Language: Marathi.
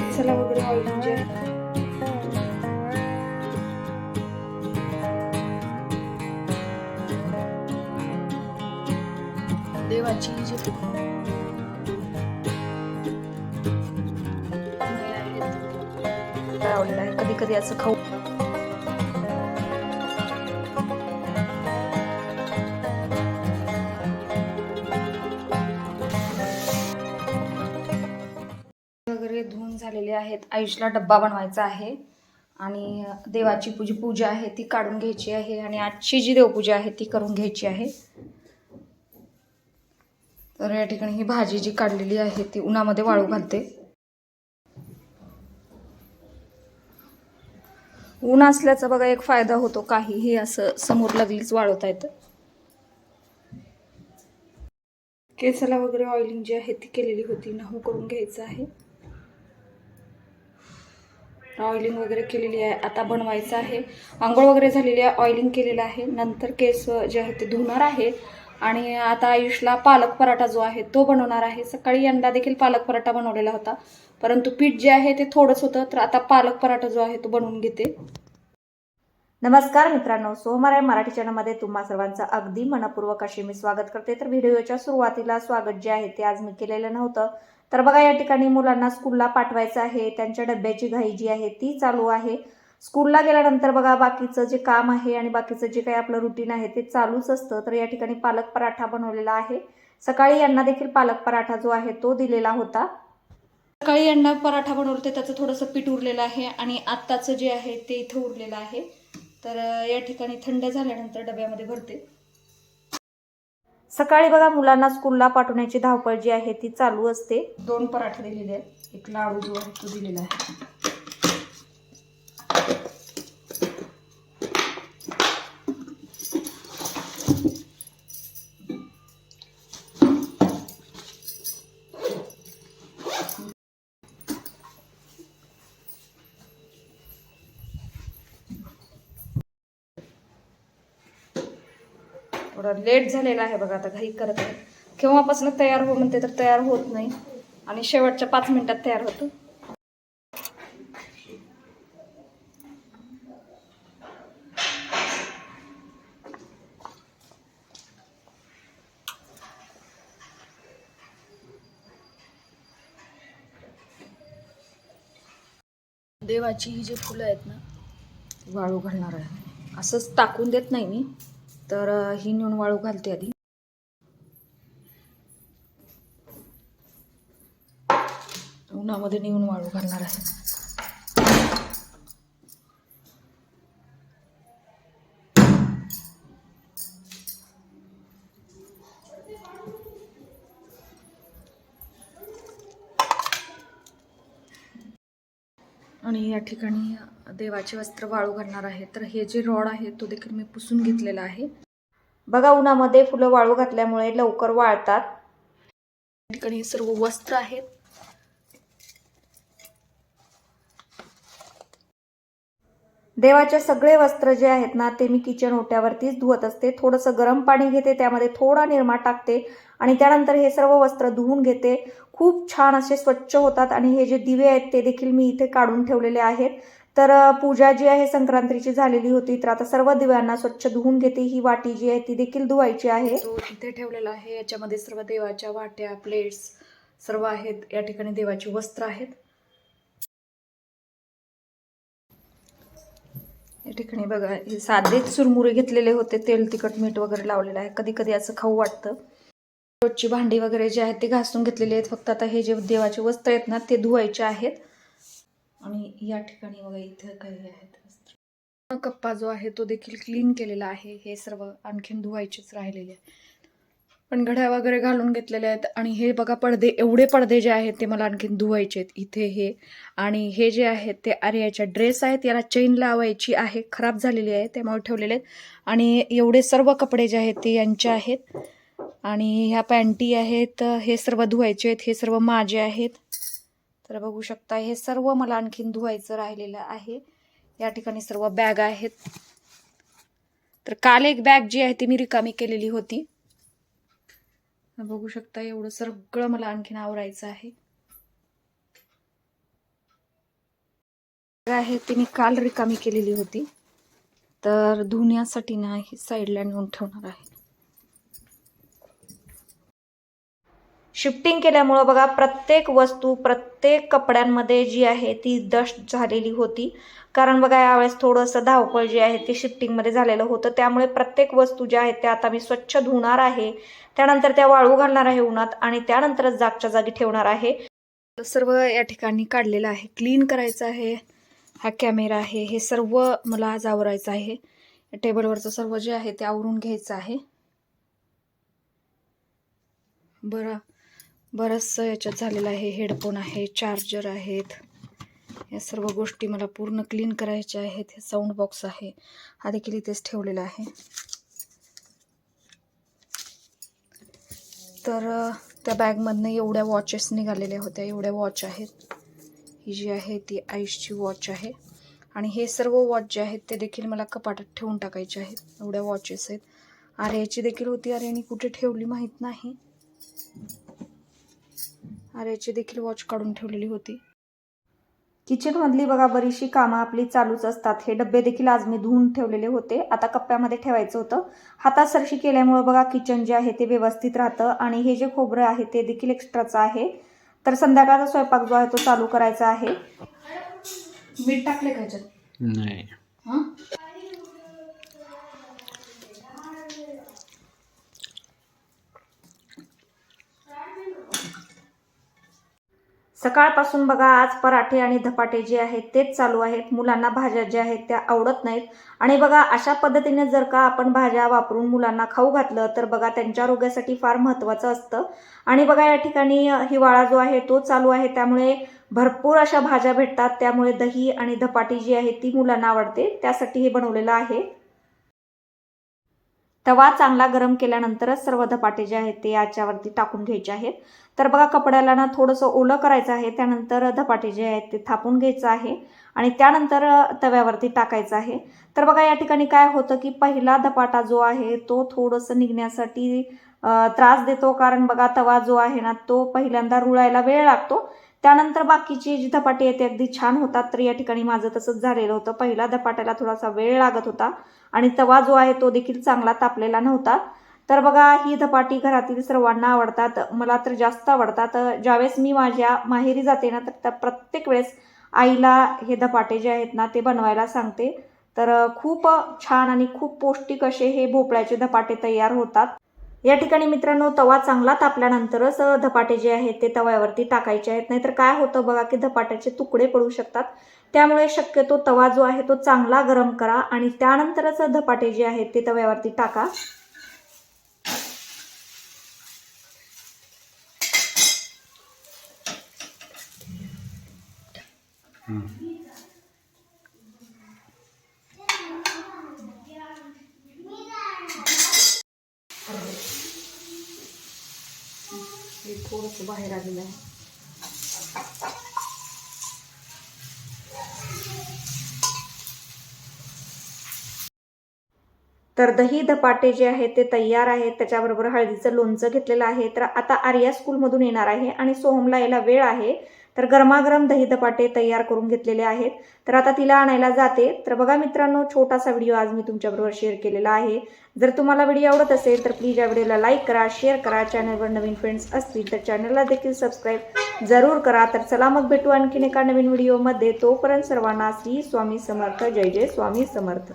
मसाला वगैरे ऑइल म्हणजे देवाची जी आवडलं आहे कधी कधी असं खाऊ. वगैरे धुवून झालेले आहेत. आयुषला डब्बा बनवायचा आहे. आणि देवाची पूजी पूजा आहे ती काढून घ्यायची आहे आणि आजची जी देवपूजा आहे ती करून घ्यायची आहे. तर या ठिकाणी ही भाजी जी काढलेली आहे ती उन्हामध्ये वाळू घालते. ऊन असल्याचा बघा एक फायदा होतो. काहीही असं समोर लागलीच वाळवता येतं. केसाला वगैरे ऑइलिंग जी आहे ती केलेली होती. नाहू करून घ्यायचं आहे. ऑइलिंग वगैरे केलेली आहे. आता बनवायचं आहे. आंघोळ वगैरे झालेली आहे. ऑइलिंग केलेलं आहे. नंतर केस जे आहे ते धुणार आहे. आणि आता आयुषला पालक पराठा जो आहे तो बनवणार आहे. सकाळी यंदा देखील पालक पराठा बनवलेला होता. परंतु पीठ जे आहे ते थोडंच होतं. तर आता पालक पराठा जो आहे तो बनवून घेते. नमस्कार मित्रांनो. सोमराय मराठी चॅनलमध्ये तुम्हा सर्वांचं अगदी मनपूर्वक अशी मी स्वागत करते. तर व्हिडिओच्या सुरुवातीला स्वागत जे आहे ते आज मी केलेलं नव्हतं. तर बघा या ठिकाणी मुलांना स्कूलला पाठवायचं आहे. त्यांच्या डब्याची घाई जी आहे ती चालू आहे. स्कूलला गेल्यानंतर बघा बाकीचं जे काम आहे आणि बाकीचं जे काही आपलं रुटीन आहे ते चालूच असतं. तर या ठिकाणी पालक पराठा बनवलेला आहे. सकाळी यांना देखील पालक पराठा जो आहे तो दिलेला होता. सकाळी यांना पराठा बनवते त्याचं थोडंसं पीठ उरलेलं आहे आणि आत्ताचं जे आहे ते इथं उरलेलं आहे. तर या ठिकाणी थंड झाल्यानंतर डब्यामध्ये भरते. सकाळी बघा मुलांना स्कूलला पाठवण्याची धावपळ जी आहे ती चालू असते. दोन पराठे दिलेले आहेत. एक लाडू जो आहे तो दिलेला आहे. थोडा लेट झालेला आहे बघा आता घाई करत आहे. केव्हापासून तयार हो म्हणते तर तयार होत नाही. आणि शेवटच्या पाच मिनिटात तयार होतो. देवाची ही जी फुलं आहेत ना वाळू घालणार आहे. असंच टाकून देत नाही मी. तर ही नेऊन वाळू घालते आधी. उन्हामध्ये नेऊन वाळू घालणार असं आणि या ठिकाणी देवाचे वस्त्र वाळू घालणार आहे. तर हे जे रॉड आहे तो देखील मी पुसून घेतलेला आहे. बघा उन्हामध्ये फुलं वाळू घातल्यामुळे लवकर वाळतात. ठिकाणी हे सर्व वस्त्र आहेत. देवाचे सगळे वस्त्र जे आहेत ना ते मी किचन ओट्यावरतीच धुवत असते. थोडंसं गरम पाणी घेते त्यामध्ये थोडा निरमा टाकते आणि त्यानंतर हे सर्व वस्त्र धुवून घेते. खूप छान असे स्वच्छ होतात आणि हे जे दिवे आहेत ते देखील मी इथे काढून ठेवलेले आहेत. तर पूजा जी आहे संक्रांतीची झालेली होती. तर आता सर्व दिव्यांना स्वच्छ धुवून घेते. ही वाटी जी आहे ती देखील धुवायची आहे. तो इथे ठेवलेला आहे याच्यामध्ये सर्व देवाच्या वाट्या प्लेट्स सर्व आहेत. या ठिकाणी देवाची वस्त्र आहेत. या ठिकाणी बघा हे साधेच चुरमुरे घेतलेले होते. तेल तिखट मीठ वगैरे लावलेलं आहे. कधी कधी असं खाऊ वाटतं. रोजची भांडी वगैरे जे आहेत ते घासून घेतलेली आहेत. फक्त आता हे जे देवाचे वस्त्र आहेत ना ते धुवायचे आहेत. आणि या ठिकाणी बघा इथं काही आहेत वस्त्र. कप्पा जो आहे तो देखील क्लीन केलेला आहे. हे सर्व आणखीन धुवायचेच राहिलेले आहे पण घड्या वगैरे घालून घेतलेले आहेत. आणि हे बघा पडदे एवढे पडदे जे आहेत ते मला आणखीन धुवायचे आहेत. इथे हे आणि हे जे आहेत ते आर्याच्या ड्रेस आहेत. याला चेन लावायची आहे. खराब झालेली आहे. त्यामुळे ठेवलेले आहेत. आणि एवढे सर्व कपडे जे आहेत ते यांचे आहेत. आणि ह्या पॅन्टी आहेत. हे सर्व धुवायचे आहेत. हे सर्व माझे आहेत. तर बघू शकता हे सर्व मला आणखीन धुवायचं राहिलेलं आहे. या ठिकाणी सर्व बॅग आहेत. तर काल एक बॅग जी आहे ती मी रिकामी केलेली होती. बघू शकता एवढं सगळं मला आणखीन आवरायचं आहे. आहे मी काल रिकामी केलेली होती. तर धुण्यासाठी ना ही साईडला नेऊन ठेवणार आहे. शिफ्टिंग केल्यामुळं बघा प्रत्येक वस्तू प्रत्येक कपड्यांमध्ये जी आहे ती डस्ट झालेली होती. कारण बघा यावेळेस थोडंसं धावपळ जी आहे ती शिफ्टिंगमध्ये झालेलं होतं. त्यामुळे प्रत्येक वस्तू ज्या आहेत त्या आता मी स्वच्छ धुणार आहे. त्यानंतर त्या वाळू घालणार आहे उन्हात आणि त्यानंतरच जागच्या जागी ठेवणार आहे. सर्व या ठिकाणी काढलेलं आहे. क्लीन करायचं आहे. हा कॅमेरा आहे. हे सर्व मला आज आवरायचं आहे. टेबलवरचं सर्व जे आहे ते आवरून घ्यायचं आहे. बरं. बरंचसं याच्यात झालेलं आहे. हेडफोन आहे चार्जर आहेत. या सर्व गोष्टी मला पूर्ण क्लीन करायच्या आहेत. हे साऊंड बॉक्स आहे. हा देखील इथेच ठेवलेला आहे. तर त्या बॅगमधनं एवढ्या वॉचेस निघालेल्या होत्या. एवढ्या वॉच आहेत. ही जी आहे ती आईशची वॉच आहे. आणि हे सर्व वॉच जे आहेत ते देखील मला कपाटात ठेवून टाकायचे आहेत. एवढ्या वॉचेस आहेत. आर्याची देखील होती. आर्याने कुठे ठेवली माहीत नाही. आर्याची देखील वॉच काढून ठेवलेली होती. किचनमधली बघा बरीचशी कामं आपली चालूच असतात. हे डबे देखील आज मी धुवून ठेवलेले होते. आता कप्प्यामध्ये ठेवायचं होतं. हातात सरशी केल्यामुळे बघा किचन जे आहे ते व्यवस्थित राहतं आणि हे जे खोबरं आहे ते देखील एक्स्ट्राचं आहे. तर संध्याकाळचा स्वयंपाक जो आहे तो चालू करायचा आहे. मीठ टाकले का नाही. सकाळपासून बघा आज पराठे आणि धपाटे जे आहेत तेच चालू आहेत. मुलांना भाज्या ज्या आहेत त्या आवडत नाहीत. आणि बघा अशा पद्धतीने जर का आपण भाज्या वापरून मुलांना खाऊ घातलं तर बघा त्यांच्या आरोग्यासाठी फार महत्त्वाचं असतं. आणि बघा या ठिकाणी हिवाळा जो आहे तो चालू आहे. त्यामुळे भरपूर अशा भाज्या भेटतात. त्यामुळे दही आणि धपाटी जी आहे ती मुलांना आवडते. त्यासाठी हे बनवलेलं आहे. तवा चांगला गरम केल्यानंतरच सर्व धपाटे जे आहेत ते याच्यावरती टाकून घ्यायचे आहेत. तर बघा कपड्याला ना थोडंसं ओलं करायचं आहे त्यानंतर धपाटे जे आहेत ते थापून घ्यायचं आहे आणि त्यानंतर तव्यावरती टाकायचं आहे. तर बघा या ठिकाणी काय होतं की पहिला धपाटा जो आहे तो थोडंसं निघण्यासाठी त्रास देतो. कारण बघा तवा जो आहे ना तो पहिल्यांदा रुळायला वेळ लागतो. त्यानंतर बाकीची जी धपाटी आहे ते अगदी छान होतात तर या ठिकाणी माझं तसंच झालेलं होतं. पहिला धपाट्याला थोडासा वेळ लागत होता आणि तवा जो आहे तो देखील चांगला तापलेला नव्हता. तर बघा ही धपाटी घरातील सर्वांना आवडतात मला तर जास्त आवडतात. ज्यावेळेस मी माझ्या माहेरी जाते ना तर त्या प्रत्येक वेळेस आईला हे धपाटे जे आहेत ना ते बनवायला सांगते. तर खूप छान आणि खूप पौष्टिक असे हे भोपळ्याचे धपाटे तयार होतात. या ठिकाणी मित्रांनो तवा चांगला तापल्यानंतरच धपाटे जे आहेत ते तव्यावरती टाकायचे आहेत. नाहीतर काय होतं बघा की धपाट्याचे तुकडे पडू शकतात. त्यामुळे शक्यतो तवा जो आहे तो चांगला गरम करा आणि त्यानंतरच धपाटे जे आहेत ते तव्यावरती टाका. hmm. थोडंसं बाहेर आलेलं आहे. तर दही धपाटे जे आहेत ते तयार आहेत. त्याच्याबरोबर हळदीचं लोणचं घेतलेलं आहे. तर आता आर्या स्कूलमधून येणार आहे आणि सोहमला यायला वेळ आहे. तर गरमागरम दही धपाटे तयार करून घेतलेले आहेत. तर आता तिला आणायला जाते. तर बघा मित्रांनो छोटासा व्हिडिओ आज मी तुमच्याबरोबर शेअर केलेला आहे. जर तुम्हाला व्हिडिओ आवडत असेल तर प्लीज या व्हिडिओला लाईक करा शेअर करा. चॅनलवर नवीन फ्रेंड्स असतील तर चॅनलला देखील सबस्क्राईब जरूर करा. तर चला मग भेटू आणखीन एका नवीन व्हिडिओमध्ये. तोपर्यंत सर्वांना श्री स्वामी समर्थ. जय जय स्वामी समर्थ.